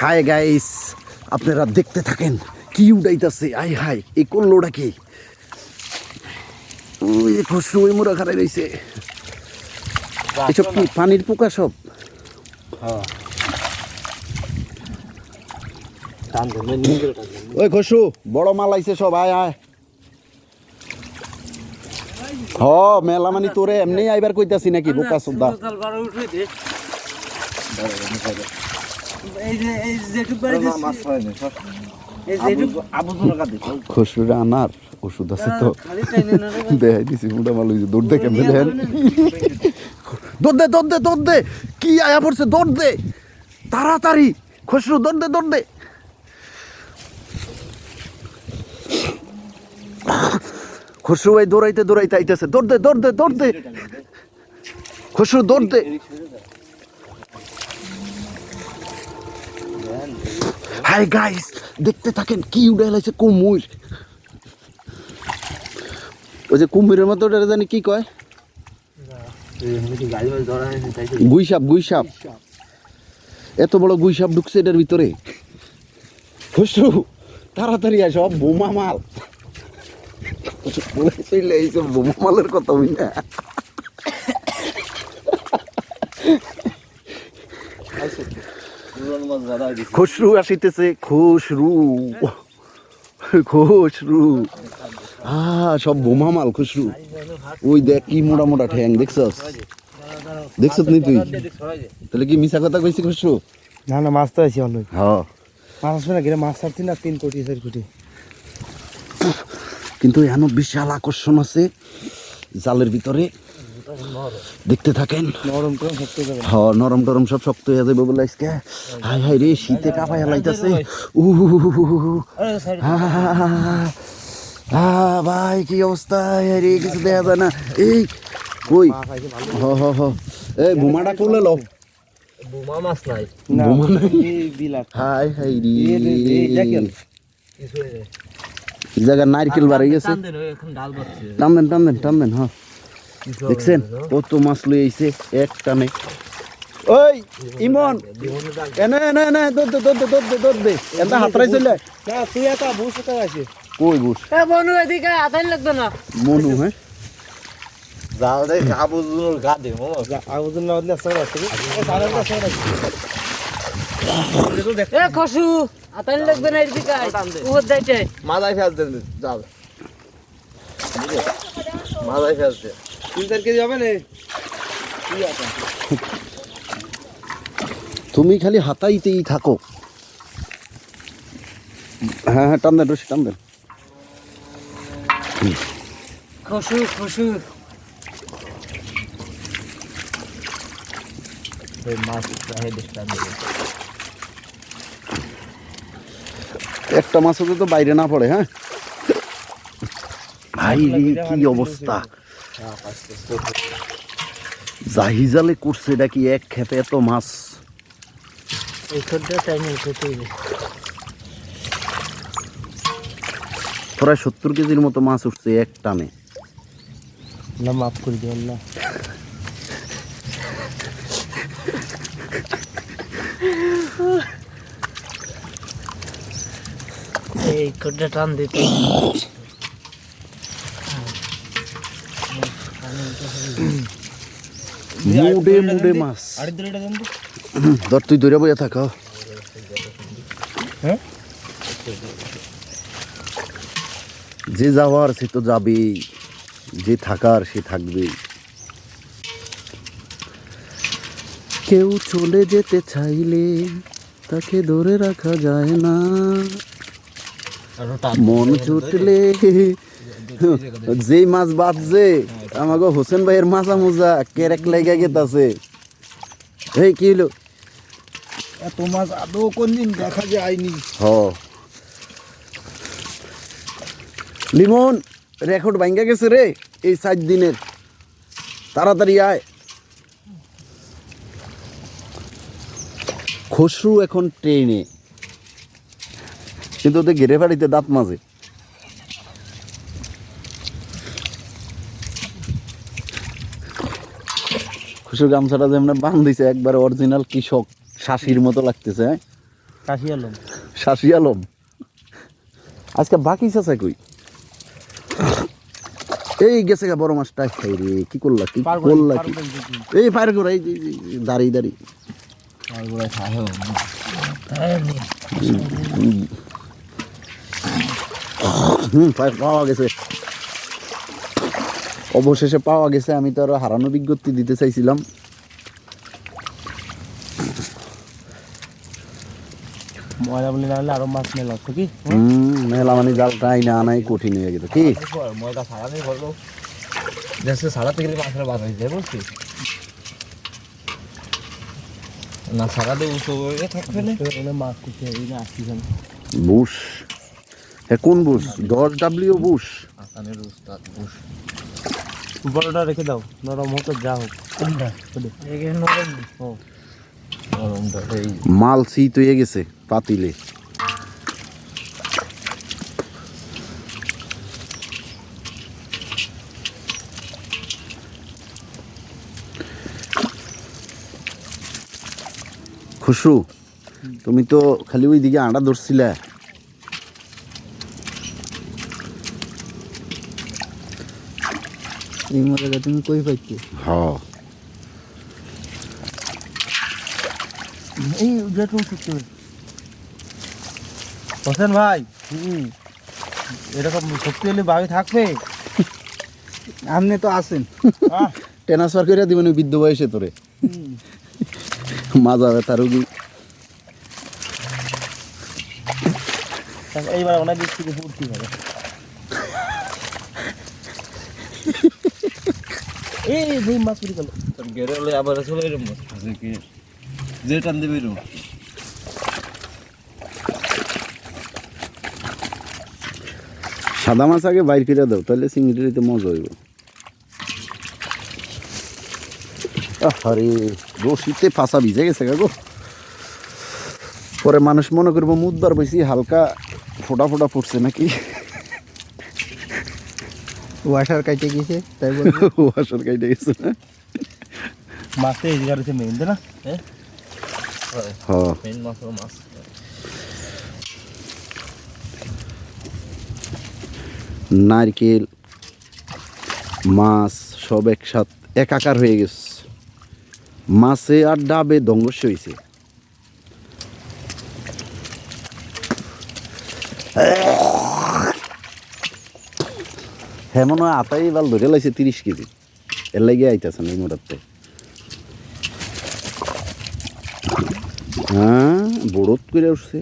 Hi guys আপনারা দেখতে থাকেন কি উড়াইতেছে? আই হাই এই করলোটা কি? ওই যে খসরু ওই মোড়া খারাই রয়েছে এসব কি পানির পোকা সব? ধরলে। ওই খসরু বড় মাল আইছে সব আয় আয়। হ মেলা মানে তোরে এমনি আইবার কইতাছি নাকি বোকা সুদা খসরুরা আনার ওষুধ আছে তো। দেখাই দিছি মোটা মাল দৌড় দেখে মেলেন দৌড় দে দৌড় দে দৌড় দে। কি আয়া পড়ছে দৌড় দে। তাড়াতাড়ি। খসরু দৌড় দে দৌড় দে। খসরু ভাই দৌড়াইতে দৌড়াইতে আইতেছে। দৌড় দে দৌড় দে দৌড় দে। খসরু দৌড় দে। হাই গাইস দেখতে থাকেন কি উড়ে লাইছে কুমুর। ওই যে কুমিরের মতো ওটা জানি কি কয়। গুইসাপ গুইসাপ। এত বড় গুইসাপ ঢুকছে এটার ভিতরে। খসরু তাড়াতাড়ি আয় সব বোমা মাল। বোমা মালের কথা না পুরান মাছ ধরা হয়েছে। খসরু আসিতেছে খসরু খসরু আ সব বোমা মাল খসরু ওই দেখ কি মোটা মোটা ঠ্যাং দেখছস? দেখছস নি তুই? তাহলে কি মিছা কথা কইছি খসরু না না মাছ তো আছে অনেক হ্যাঁ মাছ আসবে না গেলে মাছ ছাড়ছি না তিন কোটি চার কোটি। কিন্তু এখনও বিশাল আকর্ষণ আছে জালের ভিতরে। দেখতে থাকেন? নরম করে শক্ত যাবে। হ নরম টরম সব শক্ত হয়ে যাবে বলে আজকে। হাই হাই রে শীতে কাঁপায় লাইতাছে উ ভাই কি অবস্থা? রে কিছু দেখা যায় না। এই কই? হ হ হ। এই বোমাটা করলে লো বোমা মাছ নাই। বোমা নাই। হাই হাই রে। হয়ে জায়গা নারকেল বাড়ি গেছে। টান দেন, টান দেন টান দেন হ্যাঁ। দেখছেন? কত মাছ লই আইছে এক টানে। ওই ইমন! এনে এনে এনে দৌড় দে দৌড় দে দৌড় দে দৌড় দে। এটা হাতরাই চলে। না তুই একটা বুঝ কোথায় আছে। কই বুস এ বনু এদিকে আতাই লাগতো না। মনু হ্যাঁ? জাল দেখ আবু গা দে মামা আগুন না ও সারা আছে। এ খসু আতান লাগবে না এদিকে উপর দাইতে দেন জাল মাথায় ফেস দে তিন চার কেজি হবে না? তুমি খালি হাতাইতেই থাকো। হ্যাঁ হ্যাঁ টান দেন রশি টান দেন। একটা মাছ হতে তো বাইরে না পড়ে হ্যাঁ? ভাই কি অবস্থা? জাহিজালে করছে এটা কি এক খেপে এত মাছ? প্রায় সত্তর কেজির মতো মাছ উঠছে এক টানে। না মাফ করে না এই খদ্দা টান দিত মুডে মুডে মাছ। ধর তুই ধরে বইয়া থাক হ্যাঁ? যে যাওয়ার সে তো যাবেই। যে থাকার সে থাকবেই। কেউ চলে যেতে চাইলে তাকে ধরে রাখা যায় না। মন ছুটলে যেই মাছ বাঁচছে আমাকে হোসেন ভাইয়ের মাছা মোজা কেরেক লেগে গেতাছে। এই কি হলো এত মাছ আদৌ কোন দিন দেখা যায়নি। হ। লিমন রেকর্ড ভাঙ্গা গেছে রে এই সাত দিনের। তাড়াতাড়ি আয়। খসরু এখন ট্রেনে। কিন্তু ওদের ঘেরে বাড়িতে দাঁত মাঝে খসরু গামছাটা যেমন বান দিছে একবারে অরিজিনাল কৃষক শাসির মতো লাগতেছে হ্যাঁ? কাশি আলম। শাসি আলম। আজকে বাকি চাচা কই? এই গেছে গা বড় মাছটা। খাই রে কি করলা কি করলা কি? এই পার করে এই দাঁড়িয়ে দাঁড়িয়ে হুম পাওয়া গেছে। অবশেষে পাওয়া গেছে আমি তো আরও হারানো বিজ্ঞপ্তি দিতে চাইছিলাম। ময়লা বলে না হলে আরও মাছ মেলা আছে কি? হুম? মেলা মানে জালটা আইনা আনাই কঠিন হয়ে গেছে কি? ময়দা ছাড়াতে বলব দেশে ছাড়াতে গেলে মাছের বাদ হয়ে যায় বুঝছিস না ছাড়াতে উঠো থাকবে না। মাছ কুচে এই না আসছি কেন? বুশ। এ কোন বুশ? দশ ডাব্লিউ বুশ। আসানের উস্তাদ বুস বড়টা রেখে দাও নরম হোক যা হোক। মাল শীত হয়ে গেছে পাতিলে। খুশু তুমি তো খালি ওই দিকে আটা ধরছিলে। এই মজাটা তুমি কই পাইতে? হ এই যেটুকু সত্যি হোসেন ভাই হুম এরকম সত্যি হলে ভাবি থাকবে? আপনি তো আছেন। ট্রান্সফার করে দিবেন ওই বৃদ্ধ বয়সে তোরে। মাজা ব্যথা রুগী। এইবার অনেক দিক থেকে ফুর্তি হবে। এই দুই মাছ পড়ে গেল। গেরে হলে আবার চলে এরম আছে কি? যে টান দেবে এরম সাদা মাছ আগে বাইর করে দাও তাহলে চিংড়িতে মজা হইব। আরে রশিতে ফাঁসা ভিজে গেছে গো পরে মানুষ মনে করব মুদবার বেশি হালকা ফোটা ফোটা ফুটছে নাকি? ওয়াশার কাটে গেছে তাই বলে ও আসল কাইটে গেছে না? মাছটা এই মেইন না? হ্যাঁ? মেইন মাছ মাছ। নারকেল মাছ সব একসাথ একাকার হয়ে গেছে। মাছে আর ডাবে দঙ্গস হয়েছে হ্যাঁ মনে হয় আতাই বাল ধরে লাইছে তিরিশ কেজি। এর লাগে আইতেছে না এই মোটাতে হ্যাঁ বড়ত করে উঠছে।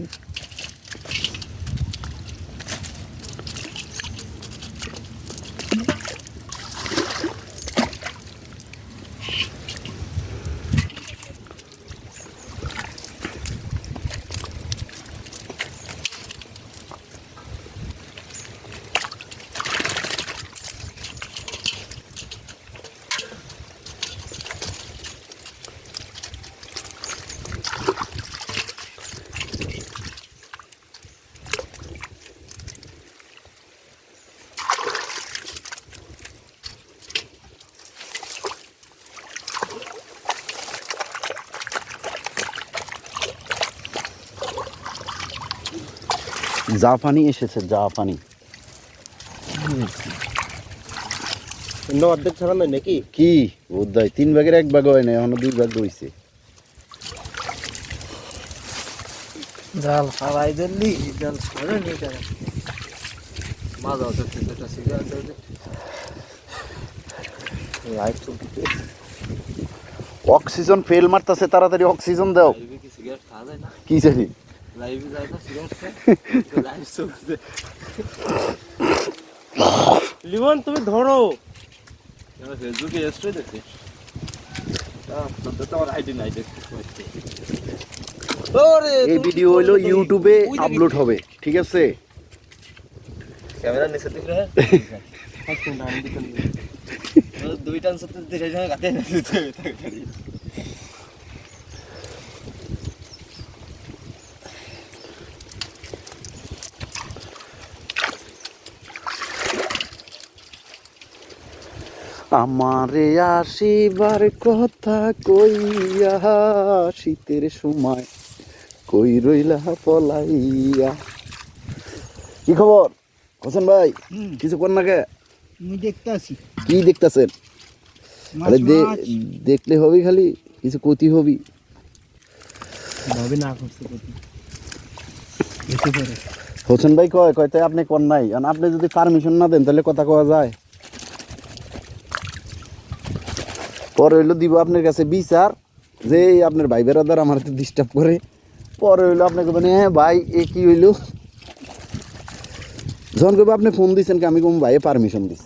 জাপানি এসেছে জাপানি। অন্য অর্ধেক ছাড়া নাই নাকি? কি? বোধহয় তিন ভাগের এক ভাগ হয় না এখনও দুই ভাগ হয়েছে জাল হারাই দিলি জাল সরে নি মাছ আছে সেটা লাইট চলতে অক্সিজেন ফেল মারতেছে তাড়াতাড়ি অক্সিজেন দাও। কি সিগারেট খাওয়া যায় না? কি জানি। লিমন তুমি ধরো। ফেসবুকে এসছে দেখছি এই ভিডিও হইল ইউটিউবে আপলোড হবে ঠিক আছে? ক্যামেরা নিচে দিক রে। দুই টান সত্যি যাই গাতে আমারে আসিবার কথা কইয়া শীতের সময় কই রইলা পলাইয়া। কি খবর? হোসেন ভাই কিছু কর না কে? আমি দেখতে কি দেখতাছেন? আরে দেখলে হবি খালি কিছু ক্ষতি হবি। ভাবি না হোসেন ভাই কয় কয় তাই আপনি কর নাই? আপনি যদি পারমিশন না দেন তাহলে কথা কওয়া যায়। পরে হইল দিব আপনার কাছে বিচার যে এই আপনার ভাই বেড়াদার আমার ডিস্টার্ব করে। পরে হইল আপনাকে মানে হ্যাঁ ভাই এ কি হইল? যখন কবে আপনি ফোন দিয়েছেন কি? আমি কম ভাই পারমিশন দিস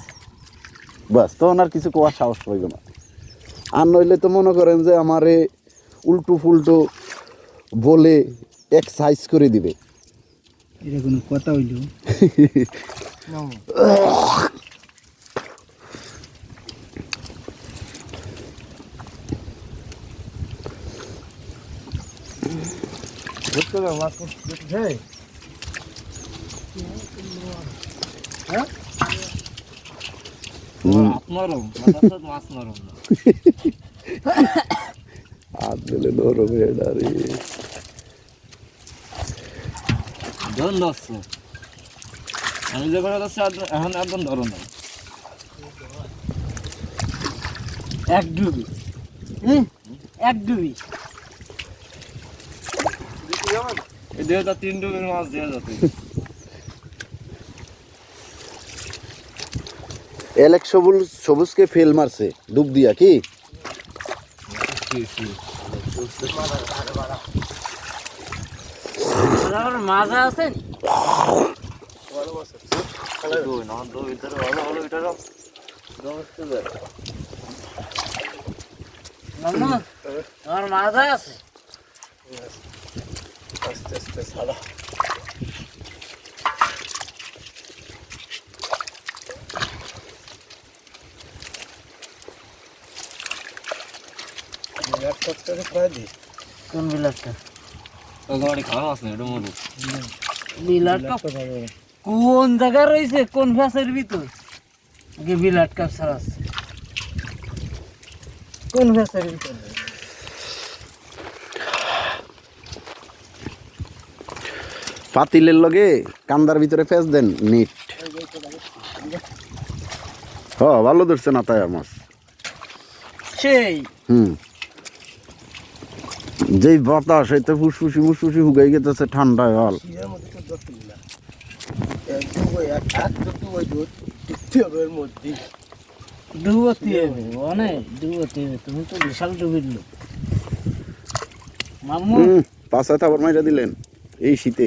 বাস তখন আর কিছু কোয়ার সাহস পাইব না। আর নইলে তো মনে করেন যে আমারে উল্টো ফুলটো বলে এক্সাইজ করে দিবে। এটা কোনো কথা হইল। ধরতে হবে মাছ করতে হ্যাঁ? মাছ নরম না। হাত দিলে নরম এটা রে। ধরুন ধরছে। আমি যে করে ধরছি এখন একদম ধরো না। এক ডুবি। হুম, এক ডুবি। এই তিন ডুবের মাছ দেওয়া যাবে এলেক সবুজ সবুজকে ফেল মারছে ডুব দিয়া কি? মাজা আছে? আমার মাজা আছে? আস্তে আস্তে প্রায় দিই। কোন বিলাটটা তোমার খাওয়া মাছ নেই এটা মরু কোন জায়গা রয়েছে? কোন ফ্যাসের ভিতর? আগে বিলাট কাপ ছাড়া আছে। কোন ফ্যাসের ভিতর? পাতিলের লগে কান্দার ভিতরে ফেস দেন নিট। হ ভালো ধরছে না তাই মাছ সেই। হুম। যেই বাতাস এতে ফুসফুসি মুসফুসি হুগাই গেতেছে ঠান্ডা হল। ডুবতি হবে অনেক ডুবতি হবে তুমি তো বিশাল ডুবির লোক। মামু। পাশায় থাবার মাইরা দিলেন এই শীতে।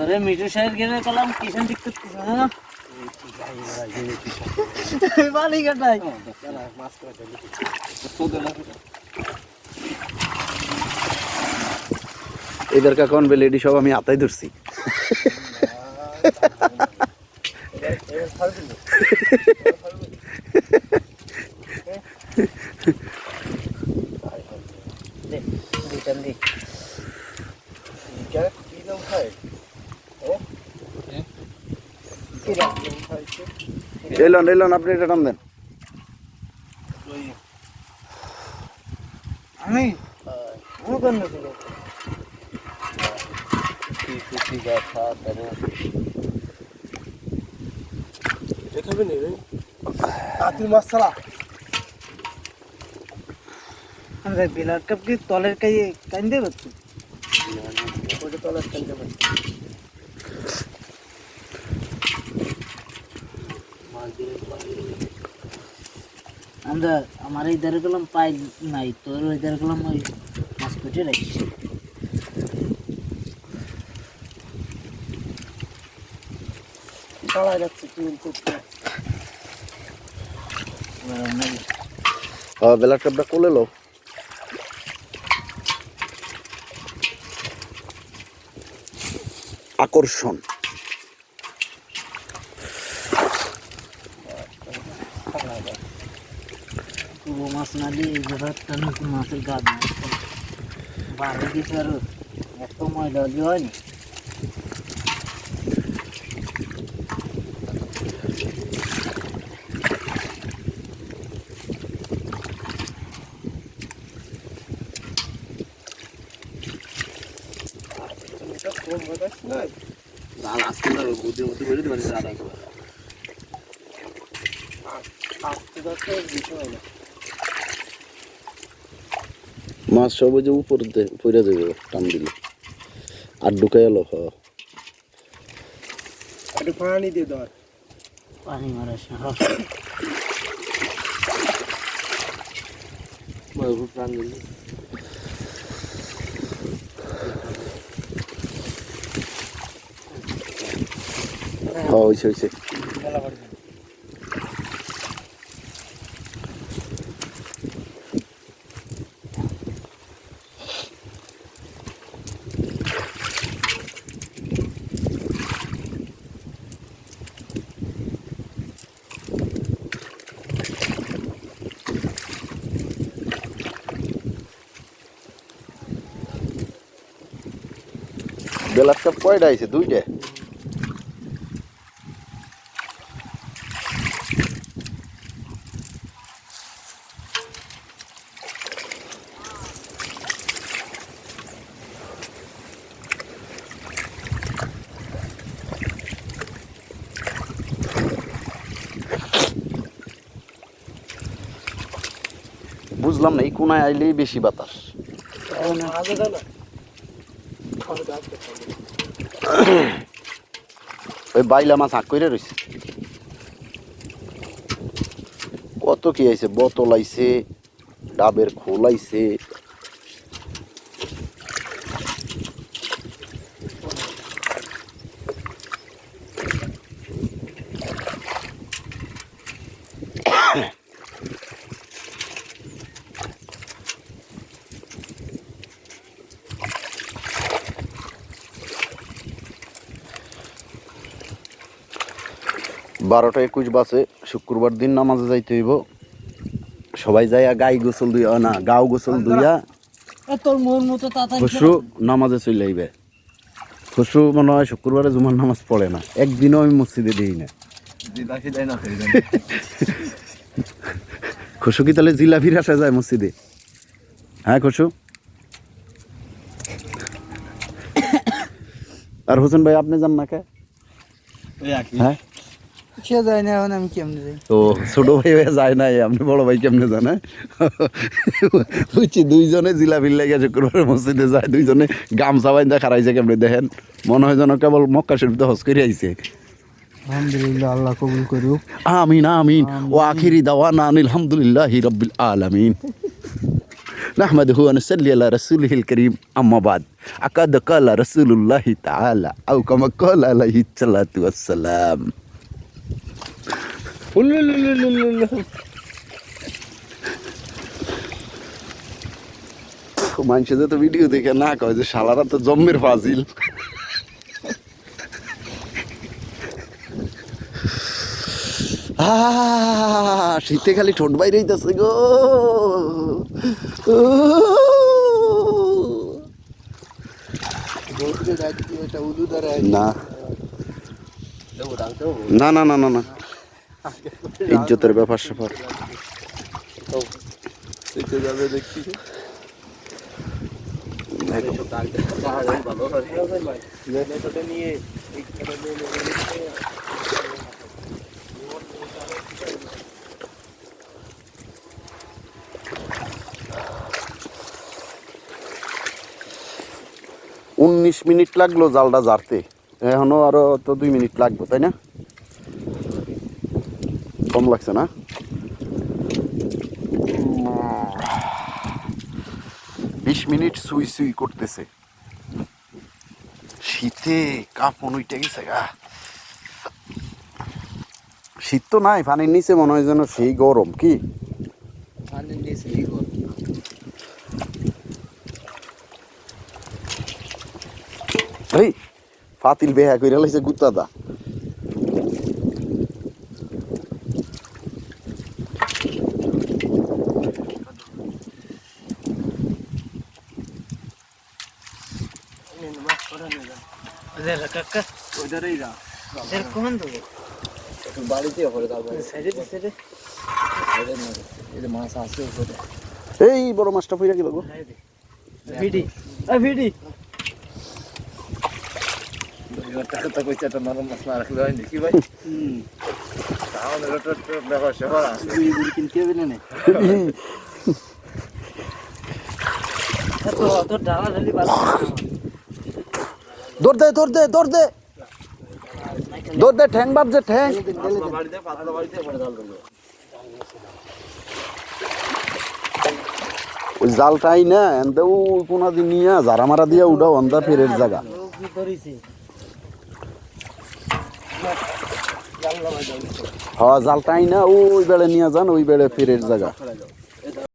আরে মিঠু সাহেব গেলে কলাম কিষান ঠিক করতেছে না? বালি কাটাই এদের কাকন বেলেডি সব আমি আতাই ধরছি দে দুইটান দি কি দাম খায় এলন এলন আপনি এটা টান দেন। আমি আমি কোন ছিল সুতি গাছা তারে দেখাবে নি কাতির মাছ ছাড়া আমরা বিলাট কাপ কি তলের কাই কান্দে করছি ওটা তলা খেলতে পারি আমার এই ধারে গেলাম পাই নাই, তোর ওই গেলাম ওই মাছ কুটে চুল করতে আকর্ষণ। দিয়ে এই ব্যাপারটা নতুন মাছের গাছ বাড়ি দিয়েছে আর এত ময়লা হয়নি। জাল আজকে না বুদ্ধি মতো বেরোতে পারি জাল একবার। মাছ সব যে উপর উপরে যাবে টান দিলে। আর ঢুকাই এলো হ একটু পানি দিয়ে ধর। পানি মারা প্রাণ দিলে। হ্যাঁ হয়েছে হয়েছে বেলার টপ কয়টা আছে দুইটা? বুঝলাম না এই কোনায় আইলেই বেশি বাতাস। ওই বাইলা মাছ হাঁক করে রয়েছে কত কি আছে বোতল আইছে ডাবের খোল বারোটা একুশ বাসে শুক্রবার দিন নামাজে যাইতে হইব। সবাই যাইয়া গাই গোসল দুইয়া না গাও গোসল দুইয়া এ তোর মন মতো নামাজে চলে আইবে। খসরু মনে হয় শুক্রবারে জুমার নামাজ পড়ে না। একদিনও আমি মসজিদে দিই না। খসু কি তাহলে জিলাপির আসা যায় মসজিদে? হ্যাঁ খসু আর হোসেন ভাই আপনি যান না কে? হ্যাঁ? সে যায় না এখন আমি কেমনে যাই তো ছোট ভাই হয়ে যায় নাই আপনি বড় ভাই কেমনে জানে বুঝছি দুইজনে জিলাপির লেগে শুক্রবার মসজিদে যায় দুইজনে গামছা বাইন্দা খারাইছে কেমনে দেখেন মনে হয় যেন কেবল মক্কা শরীফতে হজ করে আইছে আলহামদুলিল্লাহ আল্লাহ কবুল করুক আমিন আমিন ও আখিরি দাওয়ানা আলহামদুলিল্লাহি রাব্বিল আলামিন نحمده ونصلي على رسوله الكريم أما بعد أكاد قال رسول الله تعالى أو كما قال عليه الصلاة والسلام মানুষে তো ভিডিও দেখে না কয় যে শালারা তো জম্মের ফাজিল। শীতে খালি ঠোঁট বাইরে হইতেছে গো না। না না না না না। ইজ্জতের ব্যাপার স্যাপার। যাবে দেখছি উনিশ মিনিট লাগল জালটা জারতে এখনও আরও তো দুই মিনিট লাগবে, তাই না? কম লাগছে না? বিশ মিনিট সুই সুই করতেছে। শীতে কাপড় উইটে গেছে গা। শীত তো নাই পানির নিচে মনে হয় যেন সেই গরম কি? পানির নিচে এই গরম। এই ফাতিল বেহা কইরা লাইছে গুত্তাদা নিন, মাছ করা নিয়ে যান। ওদের কাকা, ওইটারই যা। কোন দেবো? বাড়িতে পরে তারপরে। দে, সাইডে। এই যে মাছ আছে উপরে এই বড় মাছটা পইরা কি দেখো ভিডি, আ, ভিডি। হয়। দৌড় দে দৌড় দে দৌড় দে। দৌড় দে, ঠ্যাং বাপ যে ঠ্যাং ওই জালটাই না এনতে ওই কোনা দিন নিয়ে জারা মারা দিয়া উঠাও, অন্ধা ফেরের জায়গা ও? হ্যাঁ জালটাই না ওই বেড়ে নিয়ে যান, ওই বেড়ে ফেরের জায়গা